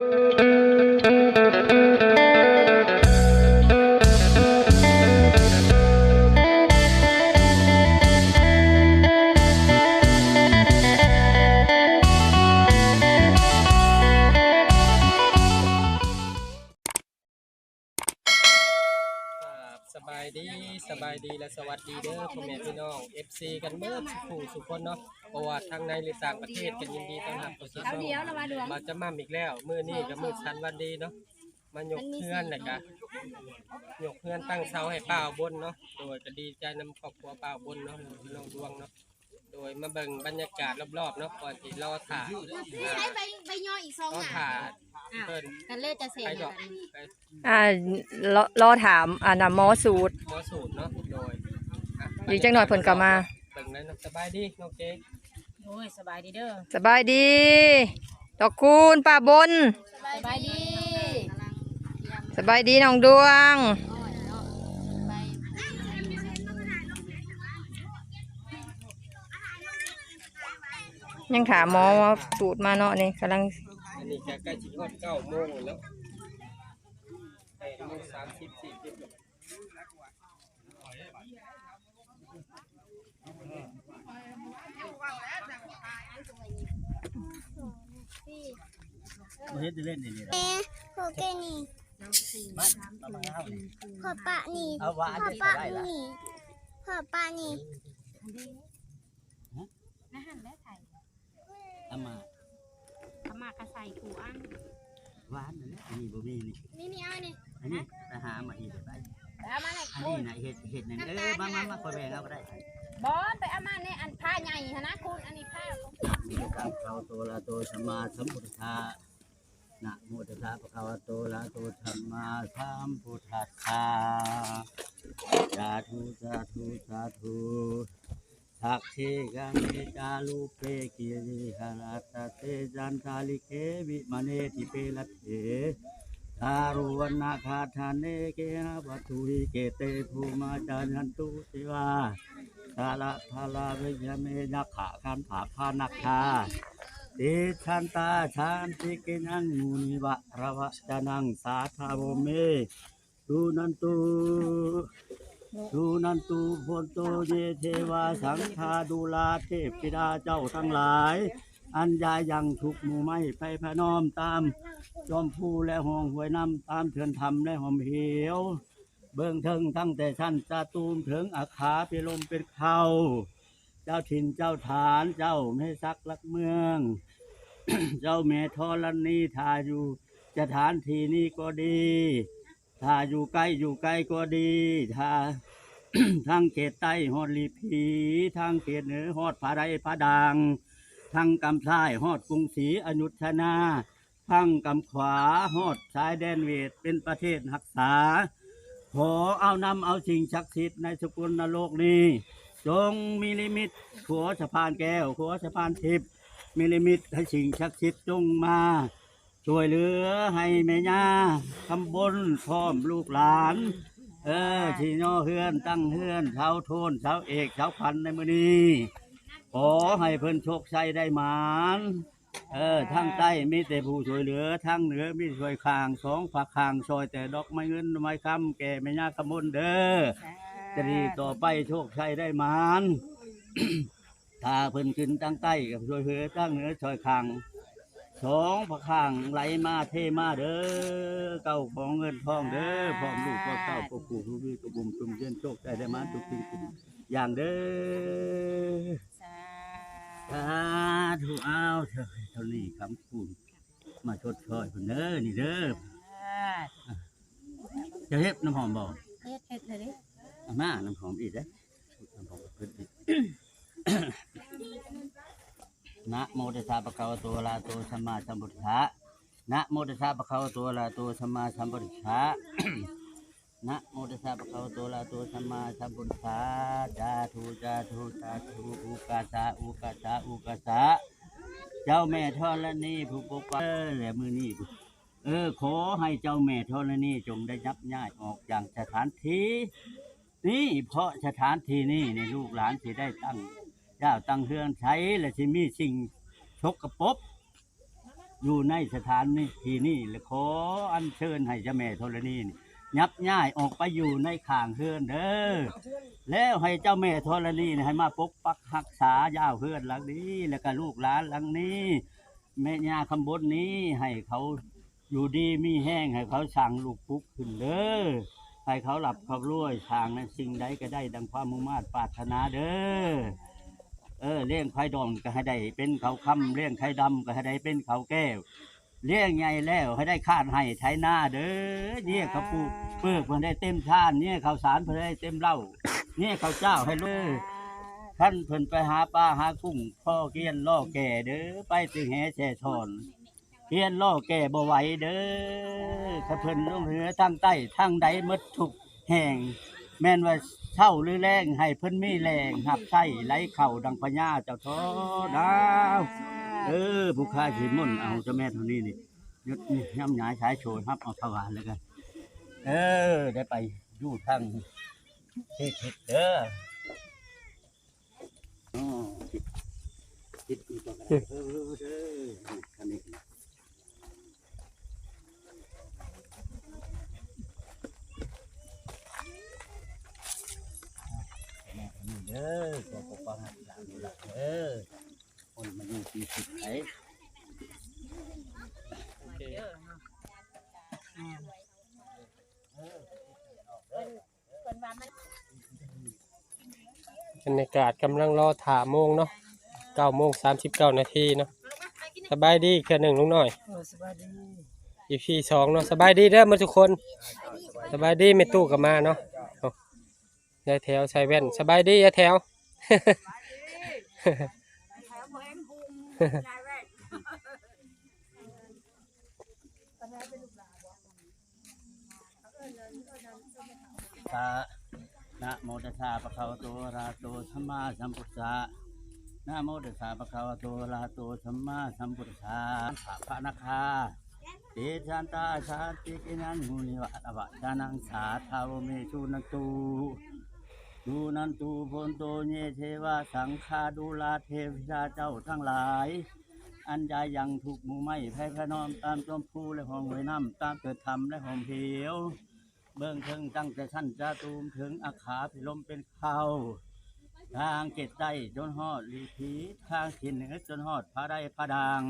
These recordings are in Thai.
ครั FC กันเมื่อสุขูสุขคนเนาะเพราะว่าทางในหรือต่างประเทศกันยินดีต้อนรับเข้าสู่เอาเดียวละมาดวงมาจะมั่มอีกแล้ว มื้อนี้ก็มื้อชันวันดีเนาะมายกเพื่อนนะกะยกเพื่อนตั้งเสาให้ป้าบนเนาะโดยก็ดีใจนำครอบครัวป้าบนเนาะพี่น้องดวงเนาะโดยมาเบิ่งบรรยากาศรอบๆเนาะก่อนที่รอถ่ายนี่ใช้ใบใบย่ออีกซองรออะถ่ายเพิ่นกันเล่จะเสร็จไปแล้ก่อวนกันไปอ่ารอรอถามอ่านะหมอสูตรหมอสูตรเนาะโดย อะอีกจังหน่อยเพิ่นก็มาเบิ่งเลยเนาะสบายดีน้องเก๋โอ้ยสบายดีเด้อสบายดีดอกคูณป้าบน สบายดีสบายดีน้องดวง ยังถามหมอว่าสูตรมาเนาะนี่กำลังอันนี้จะใกล้ชิฮอดเก้าโมงแล้วแปดโมงสามสิบสี่สิบ เฮ็ดเล่นนี่นี่แม่ขอแกนี่มันเอามาเอานี่ขอปะนี่เอาว่าอันขอนี้ปะก็ได้ละนี่ขอปะนี่อาหารและไข่เอามาขมากระใส่ผูอันหวานนั่นแหละอันนี้บ่มีนี่นี่นี่เอานี่อันนี้ไปหามาอีกได้เอามาเลยอันนี้น่ะเฮ็ดเฮ็ดนั่นเออมามามาคอยแบ่งเอาก็ได้ บอลไปเอามาเนี่ยอันผ้าใหญ่ฮะนะคุณอันนี้ผ้าสัมภะโตละโตสัมมาสัมพุทธะนะโมตัสสะภะคะวะโตอะโตสัมมาสัมพุทธัสสะสาธุสาธุสาธุทักเทกังเมจาลูเปกิริหารัตเตจันทาลิเกวิมเนติเปลัตเถ ทารุวนาคาทานเนเกหะวัตุหิเกเตภูมาจายันตุสิวาทาละทาลาเวยเมนักขาคันผาพานักขาติชันตาชันติเกนังมุนิวะระวะจานังสาธาโวเมดูนันตุดูนันตุพนโตเยเทวาสังฆาดูลาเทพธิดาเจ้าทั้งหลาย อันยายังทุกหมู่ไม่ไปพระน้อมตามจอมผู้และห้องหวยน้ำตามเถื่อนธรรมและหอมเหว เบื้องเทิงตั้งแต่ชั้นจาตูมถึงอาขาเป็นลมเป็นเขาเจ้าถิ่นเจ้าฐานเจ้าแม่ซักลักเมือง เจ้าแม่ธรณีทาอยู่สถานที่นี้ก็ดีถ้าอยู่ใกล้อยู่ไกลก็ดีถ้าทางเขตใต้ฮอดลีผีทางเขตเหนือฮอดผาไดผาดัง ทางกำซ้ายฮอดกรุงศรีอยุธนาทั้งกำขวาฮอดชายแดนเวทเป็นประเทศหักษา ขอเอานำเอาสิ่งศักดิ์สิทธิ์ในสกุลนโลกนี้ จงมีลิมิตขัวสะพานแก้วขัวสะพานทิพย์มีลิมิตให้สิ่งศักดิ์สิทธิ์จงมา ช่วยเหลือให้แม่ย่าทำบนพร้อมลูกหลานเออที่นอเฮือนตั้งเฮือนเช้าโทนเช้าเอกเช้าพันในมือนี้ ขอให้เพิ่นโชคชัยได้หมานเออทางใต้มีแต่ผู้ช่วยเหลือทางเหนือมีช่วยคางสองฝักคางซอยแต่ดอกไม้เงินไม้คำแก่ไม่ยากขมลเด้อจะดีต่อไปโชคชัยได้หมานถ้าเพิ่นขึ้นตั้งใต้กับช่วยเหลือตั้งเหนือช่วยคางสองฝักคางไหลมาเทมาเด้อเก้าของเงินทองเด้อพร้อมลูกพ่อเก้าพ่อปู่ผู้ดีตัวบุญตุ่มเย็นโชคใจได้หมานทุกสิ่งทุกอย่างเด้อ สาสาธุเอาเถอะเท่านี้คำพูดมาชดช่อยคนเด้อนี่เด้อจะเฮ็ดน้ำหอมบ่เฮ็ดเฮ็ดเลยดิเอามาน้ำหอมอีกเด้อน้ำหอมเพิ่นอีกนะโมตัสสะปะคะวะโตอะระหะโตสัมมาสัมพุทธัสสะนะโมตัสสะปะคะวะโตอะระหะโตสัมมาสัมพุทธัสสะ นะโมตัสสะปะคะวะโตอะระหะโตสัมมาสัมพุทธัสสะสาธุสาธุสาธุอุกาสะอุกาสะอุกาสะเจ้าแม่ธรณีผู้ปกปักเออและมือนี้เออขอให้เจ้าแม่ธรณีจงได้ยับย้ายออกอย่างสถานที่นี่เพราะสถานที่นี้ในลูกหลานที่ได้ตั้งเจ้าตั้งเฮือนใช้และที่มีสิ่งชกกระปบอยู่ในสถานนี้ที่นี่และขออัญเชิญให้เจ้าแม่ธรณีนี่ ยับย่ายออกไปอยู่ในข้างเฮือนเด้อแล้วให้เจ้าแม่ธรณีนี่ให้มาปกปักรักษายาวเฮือนหลังนี้ แล้วก็ลูกหลานหลังนี้ แม่ย่าคำบนนี้ให้เขาอยู่ดีมีแห้งให้เขาสั่งลูกปุ๊กขึ้นเด้อให้เขาหลับเขารวยทางในสิ่งใดก็ได้ดังความมุ่งมา่ปรารถนาเด้อเออเลี้ยงไข่ดองก็ให้ได้เป็นเขาคำเลี้ยงไข่ดำก็ให้ได้เป็นเขาแก้ว เลี้ยงใหญ่แล้วให้ได้คาดให้ไถนาเด้อเนี่ยเขาปลูกเปลือกเพื่อได้เต็มท่านเนี่ยเขาวสารเพื่อได้เต็มเหล้าเนี่ยเขาวเจ้าให้ลูกท่านเพิ่นไปหาปลาหากุ้งพ่อเกียนล่อแก่เด้อไปตึงแหแช่ชอนเกียนล่อแก่บ่ไหวเด้อถ้าเพิ่นลงเรือทางใต้ทางใดหมดทุกแห่ง แม่นว่าเช่าหรือแรงให้เพิ่นมีแรงหับใช้ไหลเข่าดังพญาเจ้าท้อดาว เออผู้ค้าสิมุ่นเอาเจ้าแม่เท่านี้นี่ยดย่ำหยายสายโชยครับเอาถวายแล้วกันเออ ได้ไปอยู่ทางเฮ็ดเดเด้ออ๋อคิดคิดอีกตัวกันเออเด้ออันนี้แม่อันนี้เด้อตัวปกปักหักหลังหลักเด้อ อยู่ที่สุดไอเคบรรยากาศกำลังรอถาโมงเนาะเก้าโมงสามสิบเก้านาทีเนาะสบายดีแค่หนึ่งลุงหน่อยอีพีสองเนาะสบายดีเด้อมาทุกคน สบายดีไม่ตู้กับมาเนาะยายแถวใส่แว่น สบายดียายแถว ตานะโมตัสสะปะคะวะโตอะระหะโตสัมมาสัมพุทธัสสะนะโมตัสสะปะคะวะโตอะระหะโตสัมมาสัมพุทธัสสะพระนาคาเตชันตาชาติกินันหุนิวะตวะจานังสาทาวเมชุนตู ดูนันตูพนโตเยเทวาสังฆาดูลาเทวดาเจ้าทั้งหลาย อันใดยังถูกมูไม่แพ้พระนอมตามจมพูและหองไว้น้ำตามเกิดธรรมและหองเพียว เบื้องเทิงตั้งแต่ชั้นจาตูมถึงอาขาพิลมเป็นเขาทางเกตได้จนหอดลีพีทางขินเหนือจนหอดพระได้พระดัง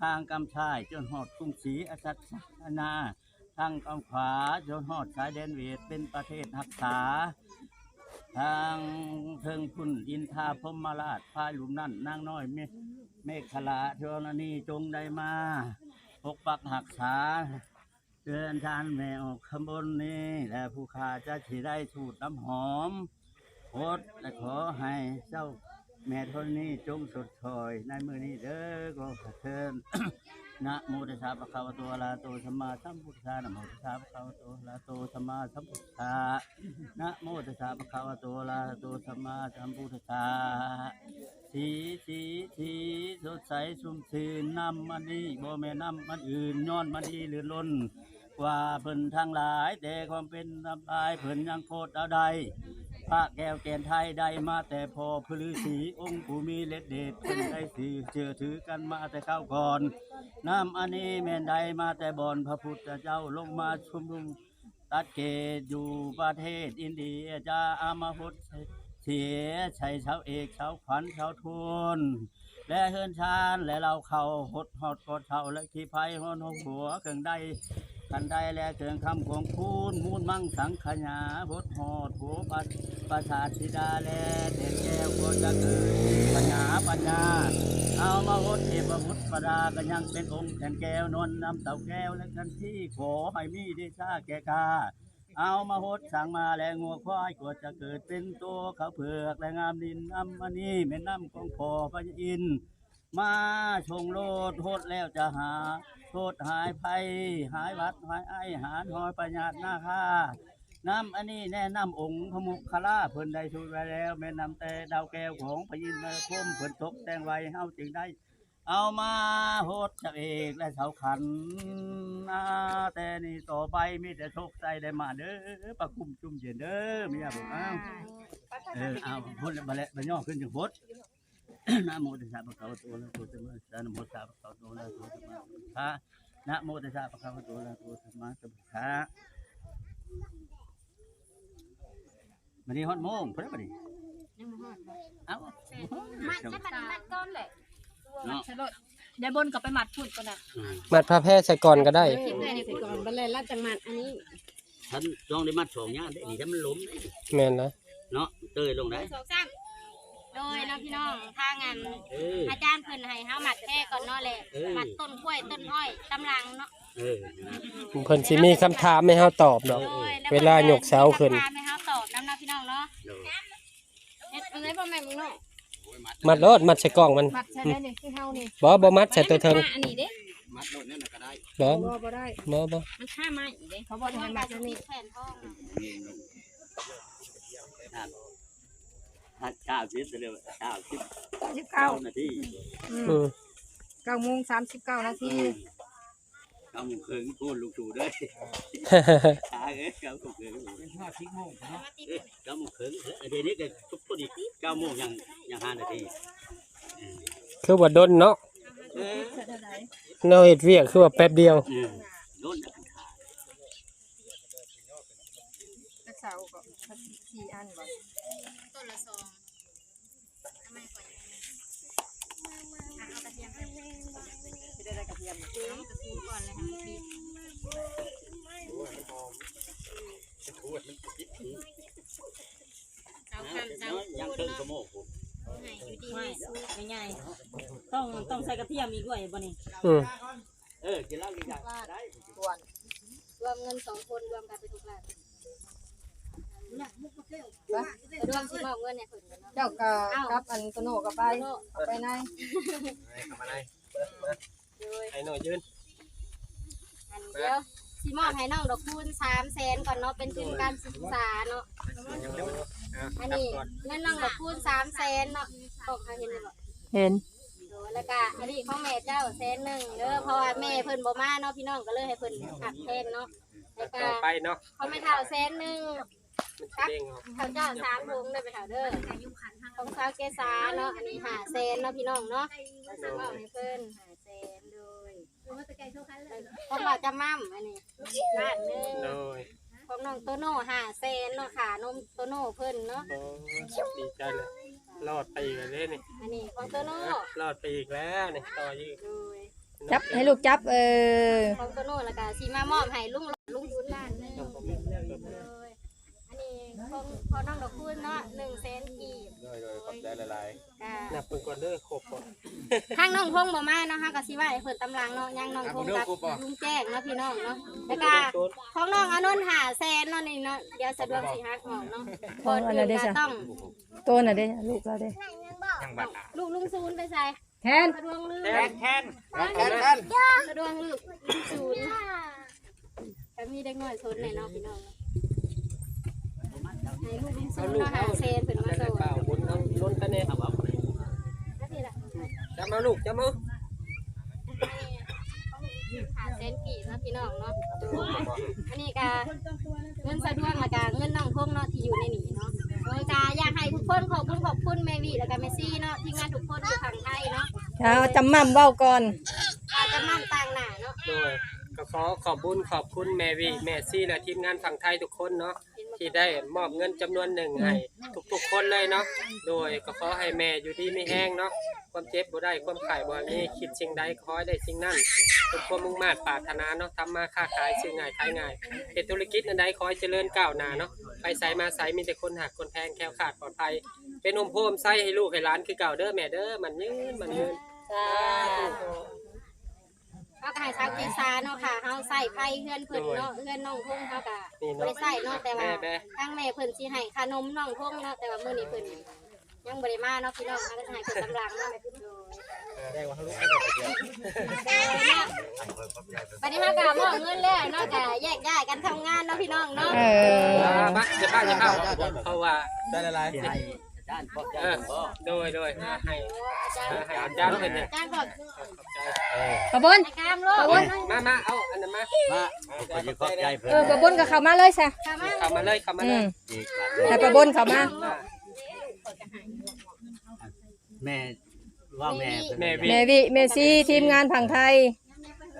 ทางกำชายจนหอดกรุงศรีอสัตนาทางกำขวาจนหอดสายแดนเวทเป็นประเทศหักษา ทางเทิงพุ่นอินทาพรหมราชพายหลุมนั่นนางน้อยเมเมฆขลาเทวนีจงได้มาปกปักหักษาเดินทานแม่ออกขบวนนี้และผู้ขาจะฉีได้สูตรน้ำหอมโพดและขอให้เจ้าแม่ทนนี้จงสดถอยในมือนี้เด้อก็เชิญ นะโมตัสสะปะคะวะโตอะระหะโตสัมมาสัมพุทธัสสะนะโมตัสสะปะคะวะโตอะระหะโตสัมมาสัมพุทธัสสะนะโมตัสสะปะคะวะโตอะระหะโตสัมมาสัมพุทธัสสะสีสีสีสดใสชุ่มชื่นน้ำมันนี้บ่แม่น้ำมันอื่นย้อนมันดีหรือล้นกว่าเพิ่นทั้งหลายแต่ความเป็นน้ำลายเพิ่นยังโคตรเอาใด พระแก้วแกนไทยได้มาแต่พอพลือสีองค์ผู้มีเล็ดเดชเพิ่นได้สือเชื่อถือกันมาแต่ข้าวก่อน น้ำอันนี้แม่นใดมาแต่บอนพระพุทธเจ้าลงมาชุมนุมตัดเกตอยู่ประเทศอินเดียจะอามาพุทธเสียชัยชาวเอกชาวขวัญชาวทุนและเฮือนชานและเราเขาหดหอดกอดเท่าและขี้ไผ่หอนหัวเครื่องใด กันได้และเกินคำของคูณมูลมั่งสังขยาบทหอดหัวปัดประชาธิดาแลเด็กแก้วก็จะเกิดปัญญาปัญญา เอามาหดเทพบุตรประดาก็ยังเป็นองค์แทนแก้วนวลนำเต่าแก้วและกันที่ขอให้มีเดชาแก่กาเอามาหดสั่งมาแลงัวควายก็จะเกิดเป็นตัวเขาเผือกและงามดินน้ำมันนี่แม่น้ำของพ่อพระอินทร์ มาชงโลดโทษแล้วจะหา โทษหายภัยหายวัดหายไอหารหอยประหยัดหน้าค่าน้ำอันนี้แนะนำองค์พระมุขลาเพิ่นได้ช่วยไว้แล้วแม่นำแต่ดาวแก้วของพระยินทร์มาคมเพิ่นตกแต่งไว้เฮาจึงได้ เอามาโหดจากเอกและเสาขันนาแต่นี่ต่อไปมีแต่โชคใจได้มาเด้อประคุมจุ่มเย็นเด้อมีอะไรบอกอ้าวเออเอาพูดแล้วมาแล้วมาย่อขึ้นจังพด นะโมตัสสะภะคะวะโตอะระหะโตสัมมาสัมพุทธัสสะนะโมตัสสะภะคะวะโตอะระหะโตสัมมาสัมพุทธัสสะนะโมตัสสะภะคะวะโตอะระหะโตสัมมาสัมพุทธัสสะมันนี่ฮอดโมงเพิ่นบ่นี่ยังบ่ฮอดบ่เอ้ามัดแล้วมันมัดก้อนแหละเนาะเดี๋ยวบนก็ไปหมัดพูดก่อนนะอืมมัดผ้าแพร่ใส่ก่อนก็ได้คิดได้นี่ไปก่อนบัดเลยแล้วจังมัดอันนี้ท่านลองได้มัดสองอย่างได้นี่ถ้ามันล้มได้แม่นนะเนาะเตยลงได้สองสาม โดยเนาะพี่น้องถ้างานเออ อาจารย์เพิ่นให้เฮามัดแค่ก่อนเนาะแหละเออมัดต้นกล้วยต้นอ้อยตำลังเนาะเออนะเพิ่นสิมีคำถามให้เฮาตอบดอก โดยแเวลายกเสาขึ้นถามให้เฮาตอบนำเนาะพี่น้องเนาะเดี๋ยวเฮ็ดเอาเลยบ่แม่นมึงเนาะมัดรถมัดใส่กล่องมันมัดใช่ไหมนี่คือเฮานี่บ่บ่มัดใส่ตัวเทิงอันนี้เด้มัดโดดนั่นน่ะก็ได้บ่บ่บ่ได้บ่บ่มันค่าไม้อีกเด้เขาบอกให้มัดอันนี้แผ่นทองเนาะอ่า นอ่านเก้าสิบเร็วเก้าสิบสิบเก้าเก้านาทีอืมเก้าโมงสามสิบเก้านาทีเก้าโมงครึ่งพูดลูกตู่ด้วยช้าเอ้ยเก้าโมงครึ่งเอ้ยเก้าโมงครึ่งเดี๋ยวนี้ก็ทุกคนอีกเก้าโมงยังยังห้านาทีคือว่าดนเนาะเออเราเฮ็ดเวียกคือว่าแป๊บเดียวเออโดนนะ รักษาก็สี่อันบ่ ต้นละซองทำไมก่อนอะเอากระเทียมไป สิได้ได้กระเทียม เอากระทูก่อนเลยค่ะพี่ เจ้าคำเจ้ายังพูดครึ่งเนาะชั่วโมงผมให้อยู่ดีไม่ไม่สู้ไม่ง่ายต้องต้องใส่กระเทียมอีกด้วยบ่นี่อืมเออกินเหล้ากินยาได้รวมเงินสองคนรวมกันเป็นทุกล้านรวมสิมอบเงินเนี่ยคนกันเนาะเจ้าก็กับอันโตโน่ก็ไปเอาไปในโดยไอ้หน่อยยืนอันเดียวสิมอบให้น้องดอกคูณสามแสนก่อนเนาะเป็นทุนการศึกษาเนาะ อันนี้เงินน้องดอกคูณสามแสนเนาะบอกให้เห็นเลยบอกเห็นโดยแล้วก็อันนี้ของแม่เจ้าแสนหนึ่งเด้อเพราะว่าแม่เพิ่นบ่มาเนาะพี่น้องก็เลยให้เพิ่นหักแทนเนาะแล้วก็ต่อไปเนาะเขาไม่เท่าแสนหนึ่งมันสิเด้งออกเขาเจ้าสามถุงได้ไปเท่าเด้อของสาวเกษาเนาะอันนี้หาแสนเนาะพี่น้องเนาะเราซื้อมาให้เพิ่นหาแสนโดยของเราจะมั่มอันนี้บ้านหนึงโดย ของน้องโตโน่หาแสนเนาะขานมโตโน่เพิ่นเนาะโอ้ดีใจเลยรอดไปอีกแล้วนี่อันนี้ของโตโน่รอดไปอีกแล้วนี่ต่ออีก โดยจับให้ลูกจับเออ ของโตโน่แล้วก็สิมามอบให้ลุงลุงยุนล้านหนึง เลยอันนี้ ของของน้องดอกคูณเนาะหนึ่งเซนกีบโดยโดยขอบใจหลายจ้าๆนับเพิ่นก่อนเด้อครบก่อนข้างน้องพงบ่มาเนาะฮะก็สิว่าให้เพิ่นตำลังเนาะยังน้องพงกับลุงแจ้งเนาะพี่น้องเนาะแล้วก็ของน้องอานนท์หาแซนเนาะนี่เนาะเดี๋ยวสะดวกสิฮักออกเนาะก่อนอื่นก็ต้องโตน่ะเด้ลูกเราเด้ลูกลุงซูนไปใส่แทนสะดวกลืมแคนแคนแคนแคนสะดวกลืมลุงซูนก็มีเด็กน้อยซนในเนาะพี่น้อง ให้ลูกลุงซูเอาลูกเนาะเอาหาแซนเพิ่นมาได้โซนเปล่าบนเอาล้นคะแนแล้วนี่ล่ะจับมาลูกจับมาหาเซนกี่นะพี่น้องเนาะอันนี้ก็เงินสะดวกแล้วก็เงินน้องพงเนาะที่อยู่ในนี้เนาะโดยก็อยากให้ทุกคนขอบคุณขอบคุณแม่วีแล้วก็แม่ซี่เนาะทีมงานทุกคนอยู่ทางไทยเนาะเอาจำมั่มเว้าก่อนจจะมั่นต่างหน้าเนาะโดยก็ขอขอบคุญขอบคุณแม่วีแม่ซี่และทีมงานฝั่งไทยทุกคนเนาะ ที่ได้มอบเงินจำนวนหนึ่งให้ทุกๆคนเลยเนาะโดยก็ขอให้แม่อยู่ดีไม่แห้งเนาะความเจ็บบ่ได้ความไข่บ่มีคิดสิ่งใดขอให้ได้สิ่งนั้นทุกความมุ่งมั่นปรารถนาเนาะทำมาค้าขายซื้อง่ายขายง่ายเฮ็ดธุรกิจอันใดขอให้เจริญก้าวหน้าเนาะไปไสมาไสมีแต่คนหักคนแพงแคล้วขาดปลอดภัยเป็นอมโพมไส้ให้ลูกให้หลานคือเก่าเด้อแม่เด้อมันยืนมันยืน เขาก็ให้ชาวกีซาเนาะค่ะเฮาใส่ไผ่เฮือนเพิ่นเนาะเฮือนน้องพงเขาก็นี่บ่เนาะได้ใส่เนาะแต่ว่าแม่แม่ทางแม่เพิ่นสิให้ขนมน้องพงเนาะแต่ว่ามื้อนี้เพิ่นยังบ่ได้มาเนาะพี่น้องเขาก็จะให้เพิ่นกำลังเนาะได้ว่าลูกให้ได้เดียววันนี้ฮากามอบเงินแล้วเนาะกะแยกย้ายกันทำงานเนาะพี่น้องเนาะ เออมาจะเข้าจะเข้าเพราะว่าได้ละลายที่ให้อา จารย์พ่อใจเออพ่อโดยโดยให้อาจารย์ให้อาจารย์เพิ่นเนี่ยอาจารย์บอกปะบนไอ้กามโลกมามาเอาอันนั้นมามาขอจะขอบใจเพิ่นเออปะบนก็เข้ามาเลยซะข้ามาเข้ามาเลยเข้ามาอืเลยมอีกครั้งให้ปะบนเข้ามาอ่าแม่ว่าแม่เพิ่นแม่วิแม่วิแม่ซี่ทีมงานผังไทย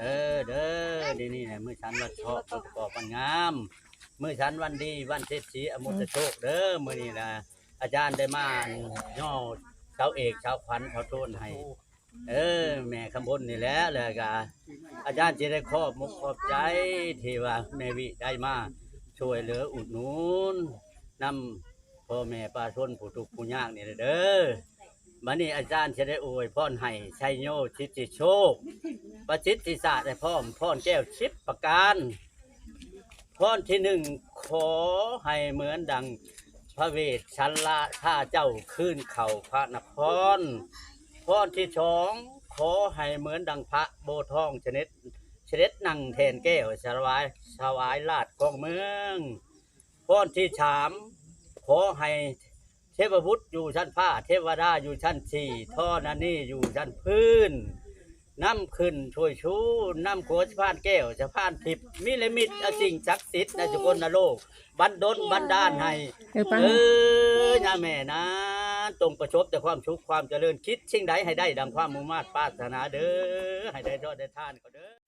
เออเด้อเดี๋ยวนี้นะมื้อฉันวันชอบประกอบวันงามมื้อฉันวันดีวันเศรษฐีอมุตโชคเด้อมื้อนี้นะ อาจารย์ได้มาย่อเสาเอกเสาขวัญเขาโทนให้ เออ แม่คำบนนี่แหละเลยกะอาจารย์จะได้ขอบมุกขอบใจที่ว่าแม่วิได้มาช่วยเหลืออุดหนุนนำพ่อแม่ป้าชนผู้ทุกข์ผู้ยากนี่เด้อบัดนี้อาจารย์จะได้อวยพรให้ชัยโยชิตติโชค ประสิทธิศาสตร์ได้พร้อมพรแก้วชิปประการพรที่หนึ่งขอให้เหมือนดัง พระเวทชันละท่าเจ้าขึ้นเข่าพระนครพรที่สองขอให้เหมือนดังพระโบทองชนิดชนิดนั่งแทนแก้วสวายสวายลาดกองเมืองพรที่สามขอให้เทพบุตรอยู่ชั้นผ้าเทวดาอยู่ชั้นสี่ท่อนันนี่อยู่ชั้นพื้น น้ำขึ้นช่วยชูน้ำโขสะพานแก้วสะพานทิพย์มิเลมิตอสิ่งศักดิ์สิทธิ์ในจุกนโลก บันดลบันดาลให้ เออปังเออนะแม่นะตรงประชบแต่ความสุขความเจริญคิดสิ่งใดให้ได้ดังความมุ่งมา่ปรารถนาเด้อให้ได้รอดได้ท่านก็เด้อ